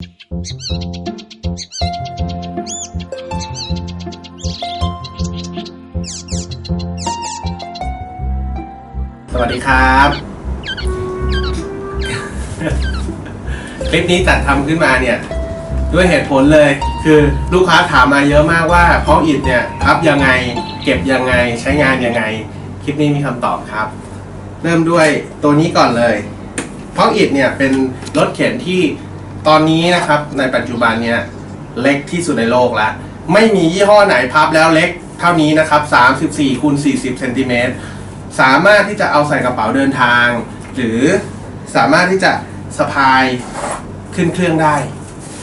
สวัสดีครับ คลิปนี้จัดทำขึ้นมาเนี่ย ด้วยเหตุผลเลยคือลูกค้าถามมาเยอะมากว่าพาะอิฐเนี่ยพับยังไง เก็บยังไงใช้งานยังไง คลิปนี้มีคำตอบครับ เริ่มด้วยตัวนี้ก่อนเลยพาะอิฐเนี่ยเป็นรถเข็นที่ ตอนนี้นะครับในปัจจุบันเนี่ยเล็กที่สุดในโลกแล้วไม่มียี่ห้อไหนพับแล้วเล็กเท่านี้นะครับ 34คูณ40เซนติเมตรสามารถที่จะเอาใส่กระเป๋าเดินทาง หรือสามารถที่จะสะพายขึ้นเครื่องได้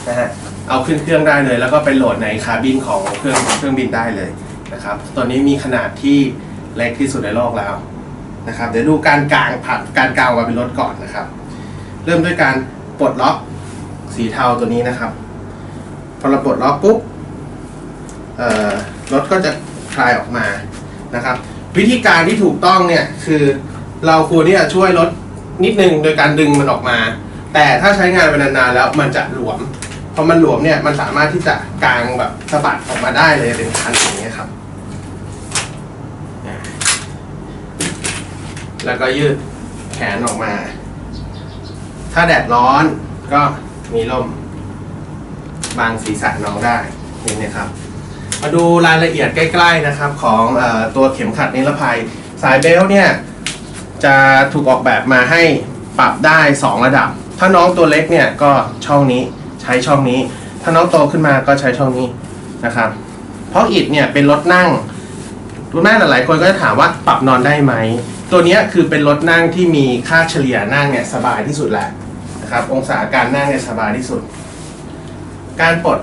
นะฮะเอาขึ้นเครื่องได้เลย แล้วก็ไปโหลดในคาบินของเครื่องเครื่องบินได้เลยนะครับตัวนี้มีขนาดที่เล็กที่สุดในโลกแล้วนะครับ เดี๋ยวดูการกางผัดการกางมาเป็นรถก่อนนะครับ เริ่มด้วยการปลดล็อก สีเทาตัวนี้นะครับ พอเราปลดล็อกปุ๊บรถก็จะคลายออกมานะครับ วิธีการที่ถูกต้องเนี่ยคือเราควรที่จะช่วยลดนิดนึงโดยการดึงมันออกมา แต่ถ้าใช้งานไปนานๆแล้วมันจะหลวมพอมันหลวมเนี่ยมันสามารถที่จะกางแบบสะบัดออกมาได้เลยเป็นคันอย่างนี้ยครับ แล้วก็ยืดแขนออกมา ถ้าแดดร้อนก็ มีร่มบางศีรษะน้องได้นี่นะครับ มาดูรายละเอียดใกล้ ๆนะครับของอตัวเข็มขัดนิรภัย สายเบลต์เนี่ยจะถูกออกแบบมาให้ปรับได้ 2 ระดับ ถ้าน้องตัวเล็กเนี่ยก็ช่องนี้ใช้ช่องนี้ ถ้าน้องโตขึ้นมาก็ใช้ช่องนี้นะครับ เพราะอิดเนี่ยเป็นรถนั่งรุ่นแม่หลายๆคนก็จะถามว่าปรับนอนได้ไหม ตัวนี้คือเป็นรถนั่งที่มีค่าเฉลี่ยนั่งเนี่ยสบายที่สุดแหละ นะครับองศาการนั่งเนี่ยสบายที่สุด การปลด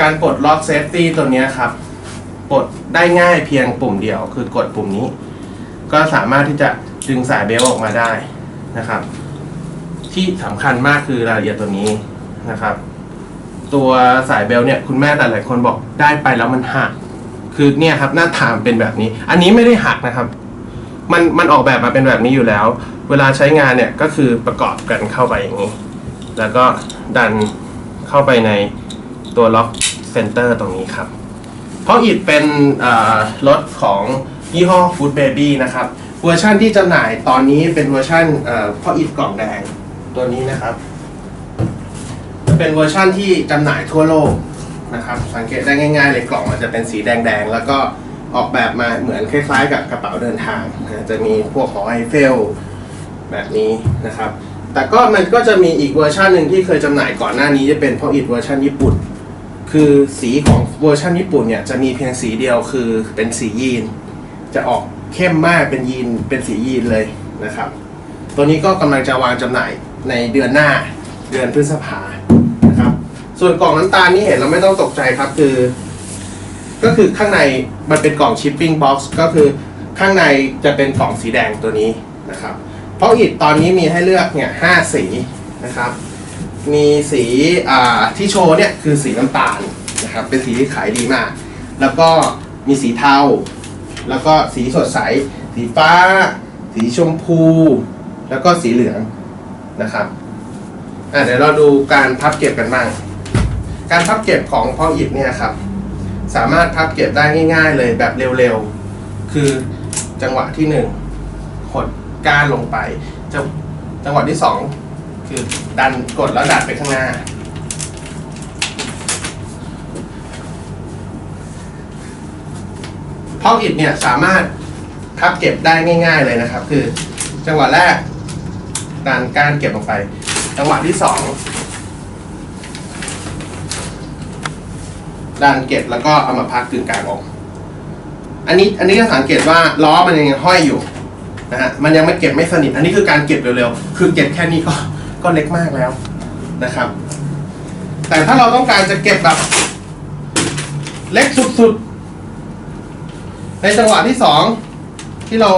การปลดล็อกเซฟตี้ตัวนี้ครับปลดได้ง่ายเพียงปุ่มเดียวคือกดปุ่มนี้ ก็สามารถที่จะดึงสายเบลออกมาได้นะครับ ที่สำคัญมากคือรายละเอียดตัวนี้นะครับ ตัวสายเบลเนี่ยคุณแม่หลายคนบอกได้ไปแล้วมันหักคือเนี่ยครับหน้าทางเป็นแบบนี้ อันนี้ไม่ได้หักนะครับ มันมันออกแบบมาเป็นแบบนี้อยู่แล้ว เวลาใช้งานเนี่ยก็คือประกอบกันเข้าไปอย่างนี้ แล้วก็ดันเข้าไปในตัวล็อกเซนเตอร์ตรงนี้ครับ เพราะอิดเป็นรถของยี่ห้อ Food Baby นะครับ เวอร์ชั่นที่จำหน่ายตอนนี้เป็นเวอร์ชันเพราะอิดกล่องแดงตัวนี้นะครับ เป็นเวอร์ชั่นที่จำหน่ายทั่วโลกนะครับ สังเกตได้ง่ายๆเลยกล่องมันจะเป็นสีแดงๆ แล้วก็ออกแบบมาเหมือนคล้ายๆ กับกระเป๋าเดินทาง จะมีพวกหอไอเฟล แบบนี้นะครับ แต่ก็มันก็จะมีอีกเวอร์ชันหนึ่งที่เคยจำหน่ายก่อนหน้านี้จะเป็นพราะอิดเวอร์ชันญี่ปุ่น คือสีของเวอร์ชันญี่ปุ่นเนี่ยจะมีเพียงสีเดียวคือเป็นสียีน จะออกเข้มมากเป็นยีนเป็นสียีนเลยนะครับ ตัวนี้ก็กำลังจะวางจำหน่ายในเดือนหน้าเดือนพฤษภานะครับ ส่วนกล่องน้ำตาลนี่เห็นเราไม่ต้องตกใจครับคือ ก็คือข้างในมันเป็นกล่องชิปปิ้งบ็อกซ์ก็คือข้างในจะเป็นกล่องสีแดงตัวนี้นะครับ เพราะอิดตอนนี้มีให้เลือกเนี่ยห้าสีนะครับ มีสีอ่าที่โชว์เนี่ยคือสีน้ำตาลนะครับ เป็นสีที่ขายดีมาก แล้วก็มีสีเทา แล้วก็สีสดใส สีฟ้า สีชมพู แล้วก็สีเหลืองนะครับอะเดี๋ยวเราดูการพับเก็บกันบ้าง การพับเก็บของพ่ออิฐเนี่ยครับ สามารถพับเก็บได้ง่าย ๆ เลยแบบเร็วๆ คือจังหวะที่หนึ่งหด ก้านลงไปจังจังหวะที่สองคือดันกดแล้วดันไปข้างหน้าพออิดเนี่ยสามารถพับเก็บได้ง่ายๆเลยนะครับ คือจังหวะแรกดันก้านเก็บลงไป จังหวะที่สองดันเก็บแล้วก็เอามาพักกึ่งกลางอกอันนี้อันนี้จะสังเกตว่าล้อมันยังห้อยอยู่ นะฮะมันยังไม่เก็บไม่สนิท อันนี้คือการเก็บเร็วๆ คือเก็บแค่นี้ก็ก็เล็กมากแล้วนะครับ แต่ถ้าเราต้องการจะเก็บแบบ เล็กสุดๆ ในจังหวะที่สองที่เรา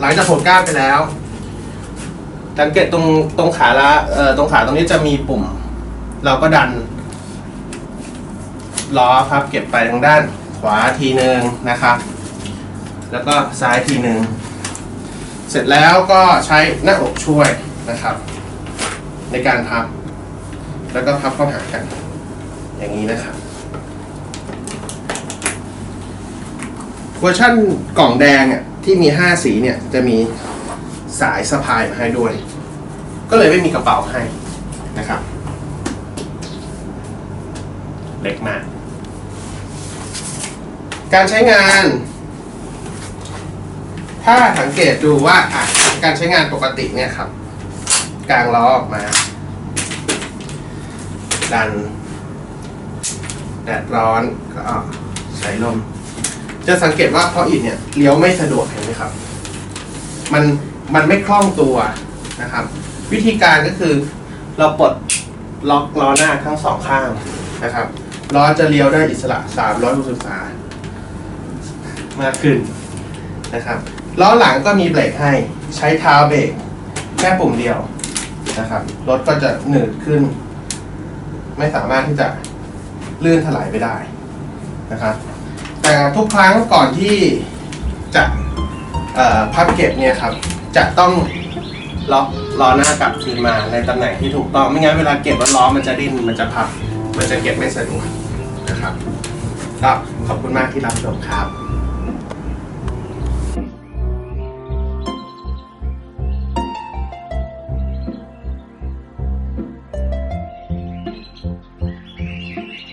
หลังจากผลก้านไปแล้วสังเกตตรงตรงขาละเอ่อตรงขาตรงนี้จะมีปุ่ม เราก็ดันล้อครับเก็บไปทางด้านขวาทีหนึ่งนะครับ แล้วก็ซ้ายทีหนึ่ง เสร็จแล้วก็ใช้หน้าอกช่วยนะครับ ในการพับ แล้วก็พับเข้าหากัน อย่างนี้นะครับเวอร์ชั่นกล่องแดงอะที่มีห้าสีเนี่ยจะมีสายสะพายมาให้ด้วย ก็เลยไม่มีกระเป๋าให้นะครับ เล็กมาก การใช้งาน ถ้าสังเกตดูว่าอะการใช้งานปกติเนี่ยครับ กลางล้อออกมาดันแดดร้อนก็ใช้ลม จะสังเกตว่าเพราะอิฐเนี่ยเลี้ยวไม่สะดวกเห็นไหมครับ มันมันไม่คล่องตัวนะครับ วิธีการก็คือเราปลดล็อกล้อหน้าทั้งสองข้างนะครับล้อจะเลี้ยวได้อิสระ 360องศามากขึ้นนะครับ ล้อหลังก็มีเบรกให้ใช้เท้าเบรกแค่ปุ่มเดียวนะครับรถก็จะหนืดขึ้น ไม่สามารถที่จะลื่นถลายไปได้นะครับแต่ทุกครั้งก่อนที่จะพับเก็บเนี่ยครับจะต้องล็อกล้อหน้ากลับคืนมาในตำแหน่งที่ถูกต้องไม่งั้นเวลาเก็บแล้วล้อมันจะดิ้นมันจะพับ มันจะเก็บไม่สะดวกนะครับก็ขอบคุณมากที่รับชมครับ